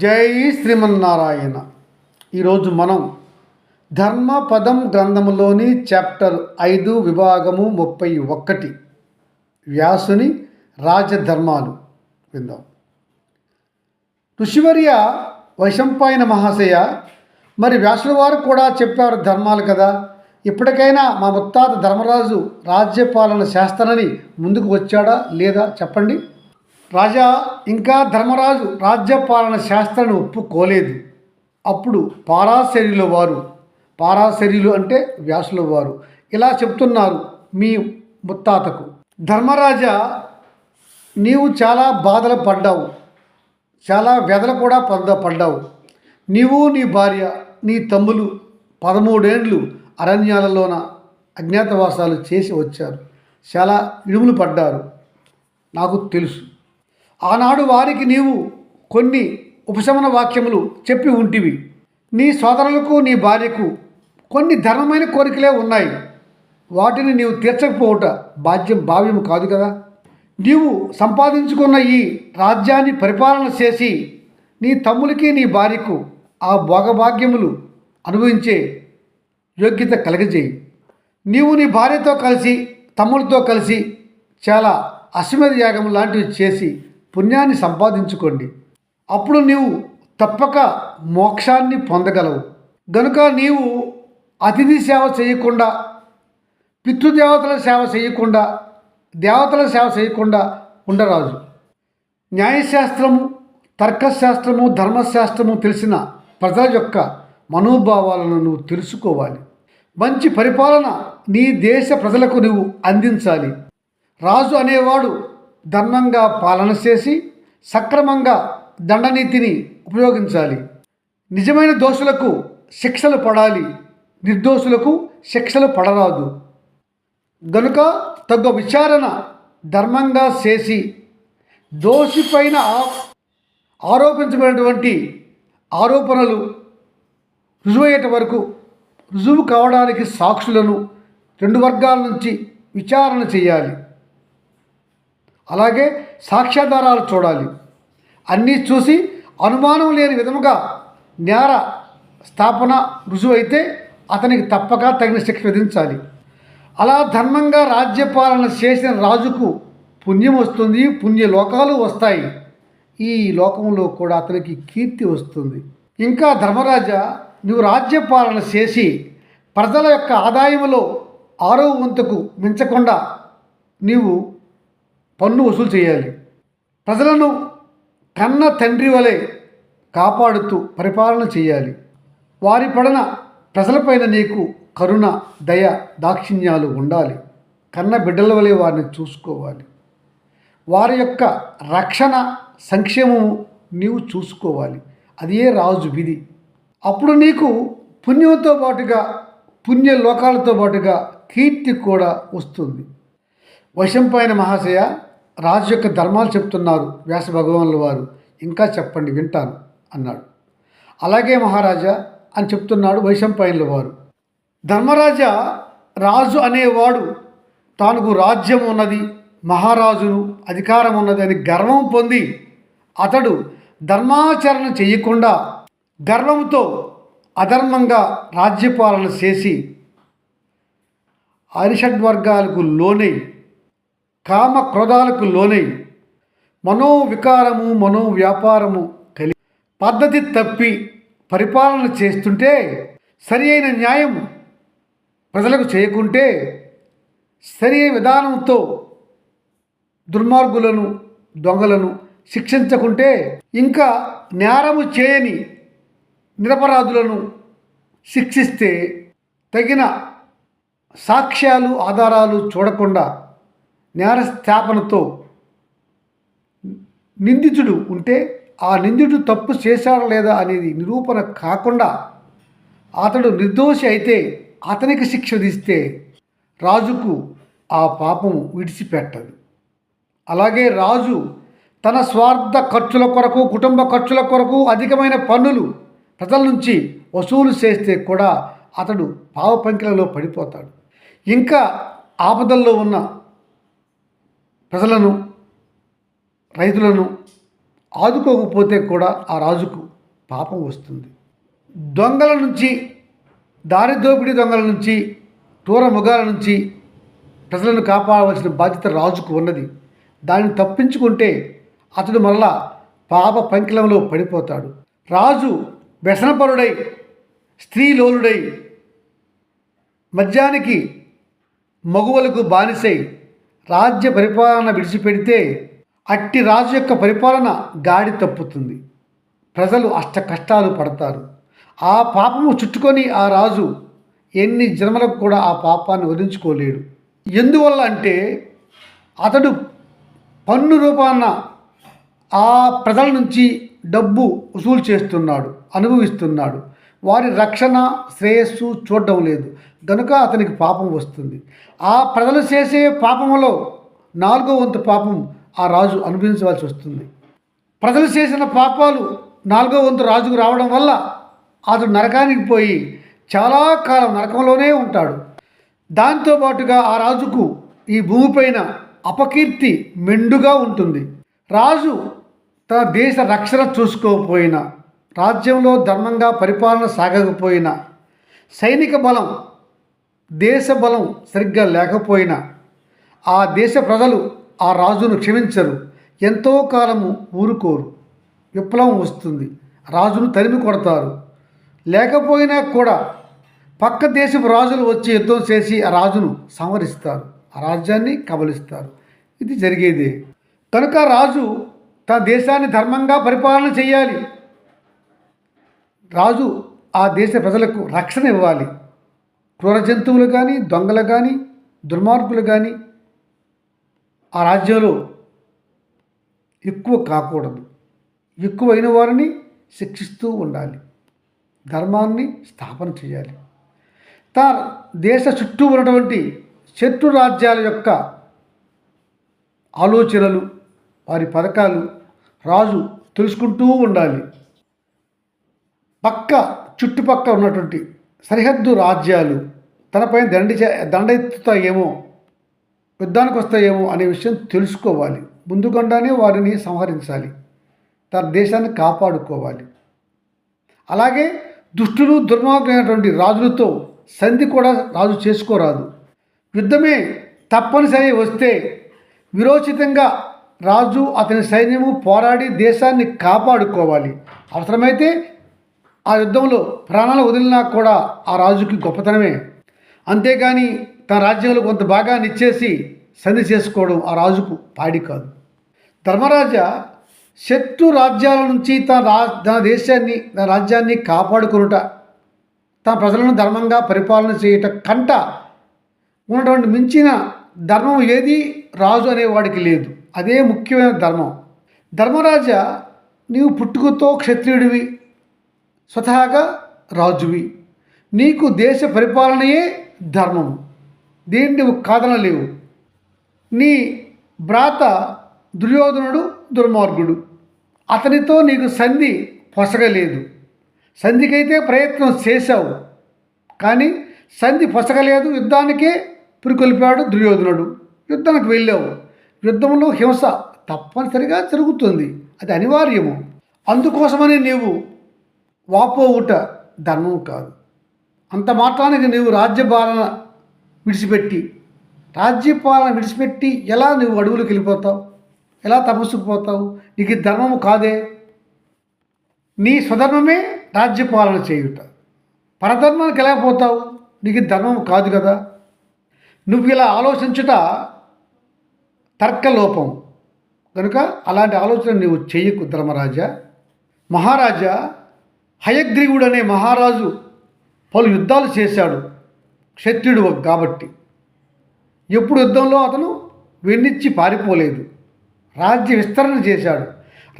జై శ్రీమన్నారాయణ. ఈరోజు మనం ధర్మపదం గ్రంథములోని చాప్టర్ ఐదు విభాగము ముప్పై ఒక్కటి వ్యాసుని రాజధర్మాలు విందాం. ఋషివర్య వైశంపాయన మహాశయ మరి వ్యాసుల వారు కూడా చెప్పారు ధర్మాలు కదా. ఇప్పటికైనా మా ముత్తాత ధర్మరాజు రాజ్యపాలన శాస్త్రనని ముందుకు వచ్చాడా లేదా చెప్పండి? రాజా ఇంకా ధర్మరాజు రాజ్యపాలన శాస్త్రాన్ని ఒప్పుకోలేదు. అప్పుడు పారాశరీల వారు పారాశరీలు అంటే వ్యాసుల వారు ఇలా చెప్తున్నారు మీ ముత్తాతకు. ధర్మరాజా నీవు చాలా బాధలు పడ్డావు చాలా వ్యధలు కూడా పొంద పడ్డావు. నీవు నీ భార్య నీ తమ్ములు పదమూడేండ్లు అరణ్యాలలోన అజ్ఞాతవాసాలు చేసి వచ్చారు. చాలా ఇడుములు పడ్డారు. నాకు తెలుసు. ఆనాడు వారికి నీవు కొన్ని ఉపశమన వాక్యములు చెప్పి ఉంటివి. నీ సోదరులకు నీ భార్యకు కొన్ని ధర్మమైన కోరికలే ఉన్నాయి. వాటిని నీవు తీర్చకపోవుట బాధ్యం భావ్యం కాదు కదా? నీవు సంపాదించుకున్న ఈ రాజ్యాన్ని పరిపాలన చేసి నీ తమ్ములకి నీ భార్యకు ఆ భోగభాగ్యములు అనుభవించే యోగ్యత కలగజేయి. నీవు నీ భార్యతో కలిసి తమ్ములతో కలిసి చాలా అశ్వమేధ యాగం లాంటివి చేసి పుణ్యాన్ని సంపాదించుకోండి. అప్పుడు నీవు తప్పక మోక్షాన్ని పొందగలవు. గనుక నీవు అతిథి సేవ చేయకుండా పితృదేవతల సేవ చేయకుండా దేవతల సేవ చేయకుండా ఉండరాజు న్యాయశాస్త్రము తర్కశాస్త్రము ధర్మశాస్త్రము తెలిసిన ప్రజల యొక్క మనోభావాలను నువ్వు తెలుసుకోవాలి. మంచి పరిపాలన నీ దేశ ప్రజలకు నువ్వు అందించాలి. రాజు అనేవాడు ధర్మంగా పాలన చేసి సక్రమంగా దండనీతిని ఉపయోగించాలి. నిజమైన దోషులకు శిక్షలు పడాలి. నిర్దోషులకు శిక్షలు పడరాదు. గనుక తగ్గ విచారణ ధర్మంగా చేసి దోషిపైన పైన ఆరోపించబడినటువంటి ఆరోపణలు రుజువయ్యేట వరకు రుజువు కావడానికి సాక్షులను రెండు వర్గాల నుంచి విచారణ చేయాలి. అలాగే సాక్ష్యాధారాలు చూడాలి. అన్నీ చూసి అనుమానం లేని విధముగా నేర స్థాపన రుజువైతే అతనికి తప్పక తగిన శిక్ష విధించాలి. అలా ధర్మంగా రాజ్యపాలన చేసిన రాజుకు పుణ్యం వస్తుంది పుణ్య లోకాలు వస్తాయి. ఈ లోకంలో కూడా అతనికి కీర్తి వస్తుంది. ఇంకా ధర్మరాజా నువ్వు రాజ్యపాలన చేసి ప్రజల యొక్క ఆదాయములో ఆరో వంతుకు మించకుండా నీవు పన్ను వసూలు చేయాలి. ప్రజలను కన్న తండ్రి వలె కాపాడుతూ పరిపాలన చేయాలి. వారి పడన ప్రజలపైన నీకు కరుణ దయ దాక్షిణ్యాలు ఉండాలి. కన్న బిడ్డల వలె వారిని చూసుకోవాలి. వారి యొక్క రక్షణ సంక్షేమము నీవు చూసుకోవాలి. అదే రాజు విధి. అప్పుడు నీకు పుణ్యంతో పాటుగా పుణ్య లోకాలతో పాటుగా కీర్తి కూడా వస్తుంది. వైశంపాయన మహాశయ రాజు యొక్క ధర్మాలు చెప్తున్నారు వ్యాస భగవానుల వారు. ఇంకా చెప్పండి వింటాను అన్నాడు. అలాగే మహారాజా అని చెప్తున్నాడు వైశంపాయనుల వారు. ధర్మరాజా రాజు అనేవాడు తానుకు రాజ్యం ఉన్నది మహారాజును అధికారం ఉన్నది అని గర్వం పొంది అతడు ధర్మాచరణ చేయకుండా గర్వంతో అధర్మంగా రాజ్యపాలన చేసి అరిషడ్వర్గాలకు లోనై కామ క్రోధాలకు లోనై మనోవికారము మనో వ్యాపారము కలి పద్ధతి తప్పి పరిపాలన చేస్తుంటే సరి అయిన న్యాయం ప్రజలకు చేయకుంటే సరి విధానంతో దుర్మార్గులను దొంగలను శిక్షించకుంటే ఇంకా నేరము చేయని నిరపరాధులను శిక్షిస్తే తగిన సాక్ష్యాలు ఆధారాలు చూడకుండా నేర స్థాపనతో నిందితుడు ఉంటే ఆ నిందితుడు తప్పు చేశాడా లేదా అనేది నిరూపణ కాకుండా అతడు నిర్దోషి అయితే అతనికి శిక్ష విధిస్తే రాజుకు ఆ పాపము విడిచిపెట్టదు. అలాగే రాజు తన స్వార్థ ఖర్చుల కొరకు కుటుంబ ఖర్చుల కొరకు అధికమైన పన్నులు ప్రజల నుంచి వసూలు చేస్తే కూడా అతడు పావపంకిలలో పడిపోతాడు. ఇంకా ఆపదల్లో ఉన్న ప్రజలను రైతులను ఆదుకోకపోతే కూడా ఆ రాజుకు పాపం వస్తుంది. దొంగల నుంచి దారి దోపిడీ దొంగల నుంచి క్రూర మృగాల నుంచి ప్రజలను కాపాడవలసిన బాధ్యత రాజుకు ఉన్నది. దాన్ని తప్పించుకుంటే అతడు మరలా పాప పంకిలంలో పడిపోతాడు. రాజు వ్యసనపరుడై స్త్రీలోలుడై మద్యానికి మగువలకు బానిసై రాజ్య పరిపాలన విడిచిపెడితే అట్టి రాజు యొక్క పరిపాలన గాడి తప్పుతుంది. ప్రజలు అష్ట కష్టాలు పడతారు. ఆ పాపము చుట్టుకొని ఆ రాజు ఎన్ని జన్మలకు కూడా ఆ పాపాన్ని వదిలించుకోలేడు. ఎందువల్ల అంటే అతడు పన్ను రూపాన ఆ ప్రజల నుంచి డబ్బు వసూలు చేస్తున్నాడు అనుభవిస్తున్నాడు. వారి రక్షణ శ్రేయస్సు చూడడం లేదు. కనుక అతనికి పాపం వస్తుంది. ఆ ప్రజలు చేసే పాపంలో నాలుగో వంతు పాపం ఆ రాజు అనుభవించవలసి వస్తుంది. ప్రజలు చేసిన పాపాలు నాలుగో వంతు రాజుకు రావడం వల్ల అతడు నరకానికి పోయి చాలా కాలం నరకంలోనే ఉంటాడు. దాంతో పాటుగా ఆ రాజుకు ఈ భూమిపైన అపకీర్తి మెండుగా ఉంటుంది. రాజు తన దేశ రక్షణ చూసుకోకపోయినా రాజ్యంలో ధర్మంగా పరిపాలన సాగకపోయినా సైనిక బలం దేశ బలం సరిగ్గా లేకపోయినా ఆ దేశ ప్రజలు ఆ రాజును క్షమించరు. ఎంతో కాలము ఊరుకోరు. విప్లవం వస్తుంది. రాజును తరిమి కొడతారు. లేకపోయినా కూడా పక్క దేశపు రాజులు వచ్చి యుద్ధం చేసి ఆ రాజును సంహరిస్తారు. ఆ రాజ్యాన్ని కబలిస్తారు. ఇది జరిగేదే. కనుక రాజు తన దేశాన్ని ధర్మంగా పరిపాలన చేయాలి. రాజు ఆ దేశ ప్రజలకు రక్షణ ఇవ్వాలి. క్రూర జంతువులు కానీ దొంగలు కానీ దుర్మార్గులు కానీ ఆ రాజ్యంలో ఎక్కువ కాకూడదు. ఎక్కువైన వారిని శిక్షిస్తూ ఉండాలి. ధర్మాన్ని స్థాపన చేయాలి. తా దేశ చుట్టూ ఉన్నటువంటి శత్రు రాజ్యాల యొక్క ఆలోచనలు వారి పథకాలు రాజు తెలుసుకుంటూ ఉండాలి. పక్క చుట్టుపక్కల ఉన్నటువంటి సరిహద్దు రాజ్యాలు తనపై దండి దండెత్తుతాయేమో యుద్ధానికి వస్తాయేమో అనే విషయం తెలుసుకోవాలి. ముందుకుండానే వారిని సంహరించాలి. తన దేశాన్ని కాపాడుకోవాలి. అలాగే దుష్టులు దుర్మార్గమైనటువంటి రాజులతో సంధి కూడా రాజు చేసుకోరాదు. యుద్ధమే తప్పనిసరి వస్తే విరోచితంగా రాజు అతని సైన్యము పోరాడి దేశాన్ని కాపాడుకోవాలి. అవసరమైతే ఆ యుద్ధంలో ప్రాణాలు వదిలినా కూడా ఆ రాజుకి గొప్పతనమే. అంతేగాని తన రాజ్యంలో కొంత భాగాన్ని ఇచ్చేసి సంధి చేసుకోవడం ఆ రాజుకు పాడి కాదు. ధర్మరాజా శత్రు రాజ్యాల నుంచి తన రా తన దేశాన్ని తన రాజ్యాన్ని కాపాడుకునుట తన ప్రజలను ధర్మంగా పరిపాలన చేయట కంట ఉన్నటువంటి మించిన ధర్మం ఏది? రాజు అనేవాడికి లేదు. అదే ముఖ్యమైన ధర్మం. ధర్మరాజా నీవు పుట్టుకతో క్షత్రియుడివి. స్వతహాగా రాజువి. నీకు దేశ పరిపాలనయే ధర్మం దీన్ని నువ్వు కాదనలేవు. నీ భ్రాత దుర్యోధనుడు దుర్మార్గుడు. అతనితో నీకు సంధి పొసగలేదు. సంధికైతే ప్రయత్నం చేశావు. కానీ సంధి పొసగలేదు. యుద్ధానికే పురికొల్పాడు దుర్యోధనుడు. యుద్ధానికి వెళ్ళావు. యుద్ధంలో హింస తప్పనిసరిగా జరుగుతుంది. అది అనివార్యము. అందుకోసమని నీవు వాపోవుట ధర్మం కాదు. అంత మాత్రానికి నీవు రాజ్యపాలన విడిచిపెట్టి రాజ్యపాలన విడిచిపెట్టి ఎలా నువ్వు అడవులకు వెళ్ళిపోతావు? ఎలా తపస్సుకు పోతావు? నీకు ధర్మము కాదే? నీ స్వధర్మమే రాజ్యపాలన చేయుట. పరధర్మానికి ఎలా పోతావు? నీకు ధర్మం కాదు కదా? నువ్వు ఇలా ఆలోచించుట తర్కలోపం. కనుక అలాంటి ఆలోచన నువ్వు చేయకు ధర్మరాజా. మహారాజా హయగ్రీవుడు అనే మహారాజు పలు యుద్ధాలు చేశాడు క్షత్రియుడు కాబట్టి. ఎప్పుడు యుద్ధంలో అతను వెన్నిచ్చి పారిపోలేదు. రాజ్య విస్తరణ చేశాడు.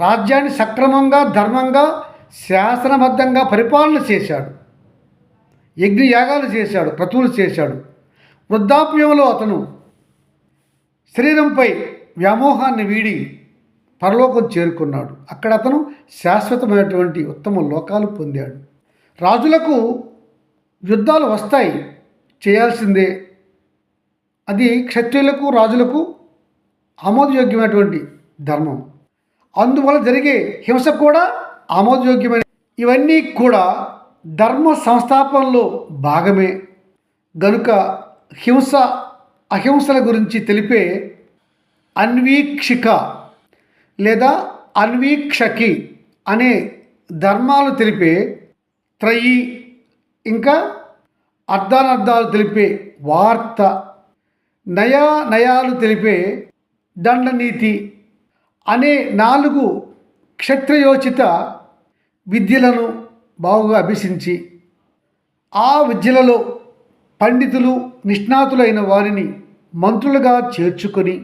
రాజ్యాన్ని సక్రమంగా ధర్మంగా శాసనబద్ధంగా పరిపాలన చేశాడు. యజ్ఞయాగాలు చేశాడు క్రతువులు చేశాడు. వృద్ధాప్యంలో అతను శరీరంపై వ్యామోహాన్ని వీడి పరలోకం చేరుకున్నాడు. అక్కడ అతను శాశ్వతమైనటువంటి ఉత్తమ లోకాలు పొందాడు. రాజులకు యుద్ధాలు వస్తాయి. చేయాల్సిందే. అది క్షత్రియులకు రాజులకు ఆమోదయోగ్యమైనటువంటి ధర్మం. అందువల్ల జరిగే హింస కూడా ఆమోదయోగ్యమైన ఇవన్నీ కూడా ధర్మ సంస్థాపనలో భాగమే. గనుక హింస అహింసల గురించి తెలిపే అన్వీక్షిక లేదా అన్వీక్షకి అనే ధర్మాలు తెలిపే త్రయి ఇంకా అర్ధానర్థాలు తెలిపే వార్త నయా నయాలు తెలిపే దండనీతి అనే నాలుగు క్షత్రయోచిత విద్యలను బాగుగా అభ్యసించి ఆ విద్యలలో పండితులు నిష్ణాతులైన వారిని మంత్రులుగా చేర్చుకొని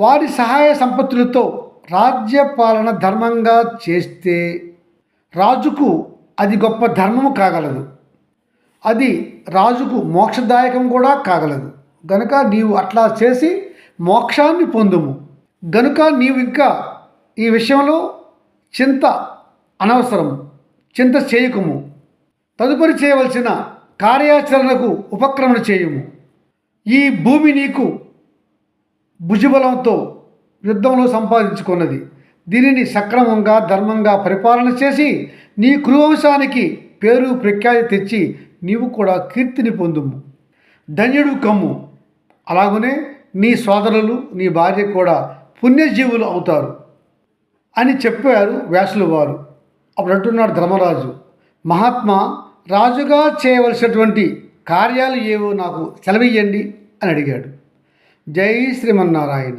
వారి సహాయ సంపత్తులతో రాజ్యపాలన ధర్మంగా చేస్తే రాజుకు అది గొప్ప ధర్మము కాగలదు. అది రాజుకు మోక్షదాయకం కూడా కాగలదు. గనుక నీవు అట్లా చేసి మోక్షాన్ని పొందుము. గనుక నీవు ఇంకా ఈ విషయంలో చింత అనవసరము. చింత చేయకుము. తదుపరి చేయవలసిన కార్యాచరణకు ఉపక్రమణ చేయుము. ఈ భూమి నీకు భుజబలంతో యుద్ధంలో సంపాదించుకున్నది. దీనిని సక్రమంగా ధర్మంగా పరిపాలన చేసి నీ కురువంశానికి పేరు ప్రఖ్యాతి తెచ్చి నీవు కూడా కీర్తిని పొందుము. ధన్యుడు కమ్ము. అలాగనే నీ సోదరులు నీ భార్య కూడా పుణ్యజీవులు అవుతారు అని చెప్పారు వ్యాసులు వారు. అప్పుడు అంటున్నాడు ధర్మరాజు మహాత్మా రాజుగా చేయవలసినటువంటి కార్యాలు ఏవో నాకు సెలవియ్యండి అని అడిగాడు. జై శ్రీమన్నారాయణ.